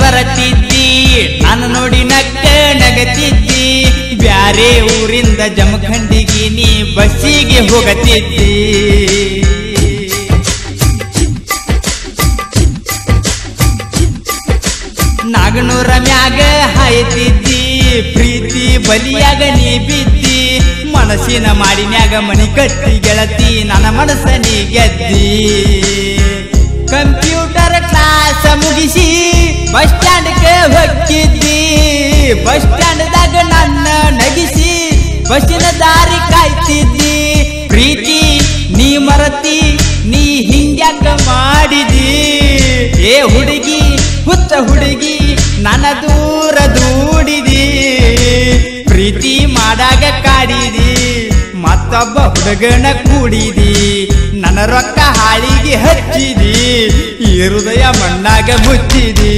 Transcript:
ಬರತಿದ್ದಿ ನಾನು ನೋಡಿ ನಕ್ಕ ನಗತಿದ್ದಿ. ಬ್ಯಾರೆ ಊರಿಂದ ಜಮಖಂಡಿಗೆ ನೀ ಬಸ್ಸಿಗೆ ಹೋಗತಿದ್ದಿ. ನಾಗನೂರ ಮ್ಯಾಗ ಹಾಯ್ತಿದ್ದಿ, ಪ್ರೀತಿ ಬಲಿಯಾಗ ನೀ ಬಿದ್ದಿ. ಮನಸ್ಸಿನ ಮಾಡಿನ್ಯಾಗ ಮನಿ ಕಟ್ಟಿ ಗೆಳತಿ, ನನ್ನ ಮನಸ್ಸ ನೀ ಗೆದ್ದಿ. ಬಸ್ ಸ್ಟ್ಯಾಂಡ್ಗೆ ಹೊಕ್ಕಿದ್ದಿ ಬಸ್ ಸ್ಟ್ಯಾಂಡ್ದಾಗ ನನ್ನ ನಗಿಸಿ ಬಸ್ಸಿನ ದಾರಿ ಕಾಯ್ತಿದ್ದಿ. ಪ್ರೀತಿ, ನೀ ಮರತಿ, ನೀ ಹಿಂಗ್ಯಾಕ ಮಾಡಿದಿ. ಏ ಹುಡುಗಿ ಹುಚ್ಚ ಹುಡುಗಿ, ನನ್ನ ದೂರ ದೂಡಿದಿ. ಪ್ರೀತಿ ಮಾಡಾಗ ಕಾಡಿದಿ. ಮತ್ತೊಬ್ಬ ಹುಡುಗನ ಕೂಡಿದಿ. ನನ್ನ ರೊಕ್ಕ ಹೃದಯ ಮಣ್ಣಾಗ ಮುಚ್ಚಿದೀ.